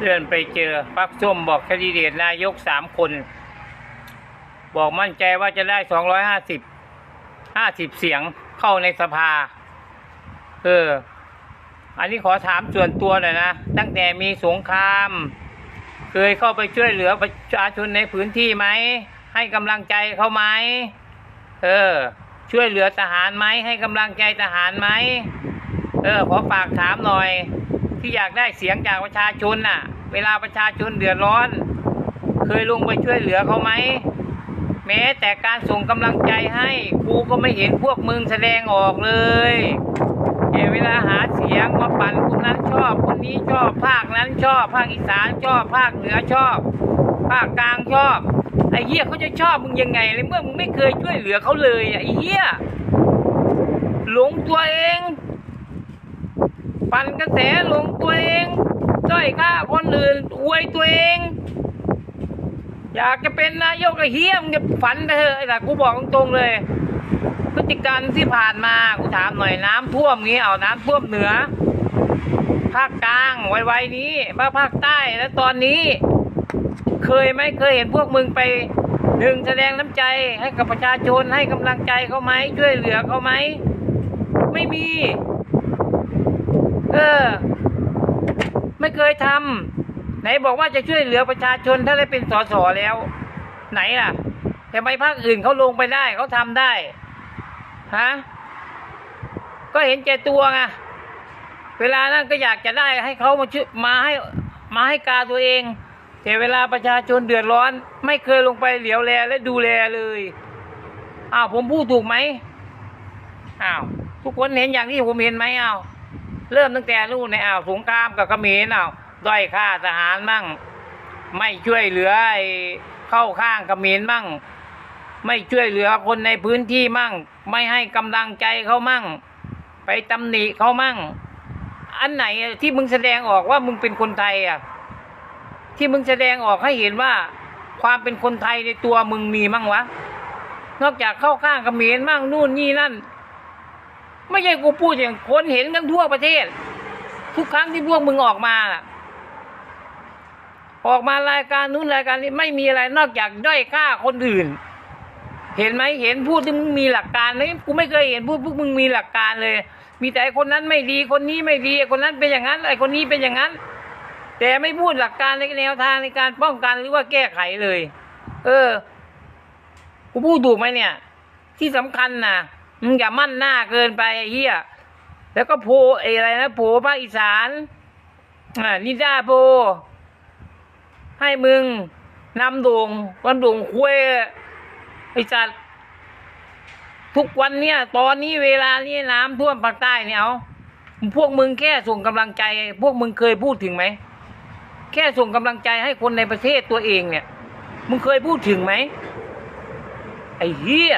เลื่อนไปเจอปักส้มบอกแคนดิเดตนายกสามคน บอกมั่นใจว่าจะได้สองร้อยห้าสิบห้าสิบเสียงเข้าในสภา เออ อันนี้ขอถามส่วนตัวหน่อยนะ ตั้งแต่มีสงคราม เคยเข้าไปช่วยเหลือประชาชนในพื้นที่ไหม ให้กำลังใจเขาไหม เออ ช่วยเหลือทหารไหม ให้กำลังใจทหารไหม เออ ขอฝากถามหน่อย ที่อยากได้เสียงจากประชาชนน่ะ เวลาประชาชนเดือดร้อน เคยลงไปช่วยเหลือเขาไหมแม้แต่การส่งกำลังใจให้กูก็ไม่เห็นพวกมึงแสดงออกเลยแต่เวลาหาเสียงมาปั่นคนนั้นชอบคนนี้ชอบภาคนั้นชอบ ภาคอีสานชอบ ภาคเหนือชอบ ภาคกลางชอบไอ้เหี้ยเขาจะชอบมึงยังไงเลยเมื่อมึงไม่เคยช่วยเหลือเขาเลยไอ้เหี้ยหลงตัวเอง ปั่นกระแสหลงตัวเองด้อยค่าคนอื่นอวยตัวเอง อยากจะเป็นนายกไอ้เฮี้ยมงจะฝันไปเถอะแต่กูบอกตรงๆเลย พฤติกรรที่ผ่านมากูถามหน่อยน้ำท่วมงี้เอาน้ำท่วมเหนือ ภาคกลางไวๆนี้มาภาคใต้แล้วตอนนี้ เคยไหมเคยเห็นพวกมึงไปหนึ่งแสดงน้ำใจให้กับประชาชนให้กำลังใจเขาไหมช่วยเหลือเขาไหมไม่มี เออ ไม่เคยทำไหนบอกว่าจะช่วยเหลือประชาชนถ้าได้เป็นสสแล้ว ไหนล่ะทำไมภาคอื่นเขาลงไปได้เขาทำได้ฮะก็เห็นแก่ตัวไงเวลานั้นก็อยากจะได้ให้เขามาช่วยมาให้มาให้กาตัวเอง แต่เวลาประชาชนเดือดร้อน ไม่เคยลงไปเหลียวแลและดูแลเลยอ้าวผมพูดถูกไหมอ้าวทุกคนเห็นอย่างที่ผมเห็นไหมอ้าว เริ่มตั้งแต่นู่นในอ่าวสงครามกับเขมรอ่าวด้อยค่าทหารมั่ง ไม่ช่วยเหลือเข้าข้างเขมรมั่ง ไม่ช่วยเหลือคนในพื้นที่มั่ง ไม่ให้กำลังใจเขามั่ง ไปตำหนิเขามั่ง อันไหนที่มึงแสดงออกว่ามึงเป็นคนไทยอะที่มึงแสดงออกให้เห็นว่าความเป็นคนไทยในตัวมึงมีมั่งวะ นอกจากเข้าข้างเขมรมั่งนู่นนี่นั่น ไม่ใช่กูพูดอย่างคนเห็นกันทั่วประเทศ ทุกครั้งที่พวกมึงออกมาน่ะ ออกมารายการนู้นรายการนี้ไม่มีอะไรนอกจากด้อยค่าคนอื่น เห็นไหมเห็นพูดที่มึงมีหลักการไหมกูไม่เคยเห็นพูดพวกมึงมีหลักการเลย มีแต่คนนั้นไม่ดีคนนี้ไม่ดีคนนั้นเป็นอย่างนั้นไอ้คนนี้เป็นอย่างนั้น แต่ไม่พูดหลักการในแนวทางในการป้องกันหรือว่าแก้ไขเลย เออ กูพูดถูกไหมเนี่ย ที่สำคัญนะ มึงอย่ามั่นหน้าเกินไปไอ้เหี้ยแล้วก็โพไอ้อะไรนะโพภาคอีสานอ่านิด้าโพให้มึงนำด่งวันด่งคุยไอ้จัดทุกวันเนี่ย ตอนนี้เวลานี้น้ำท่วมภาคใต้เนี่ยเอาพวกมึงแค่ส่งกำลังใจ พวกมึงเคยพูดถึงไหม แค่ส่งกำลังใจให้คนในประเทศตัวเองเนี่ย มึงเคยพูดถึงไหมไอ้เหี้ย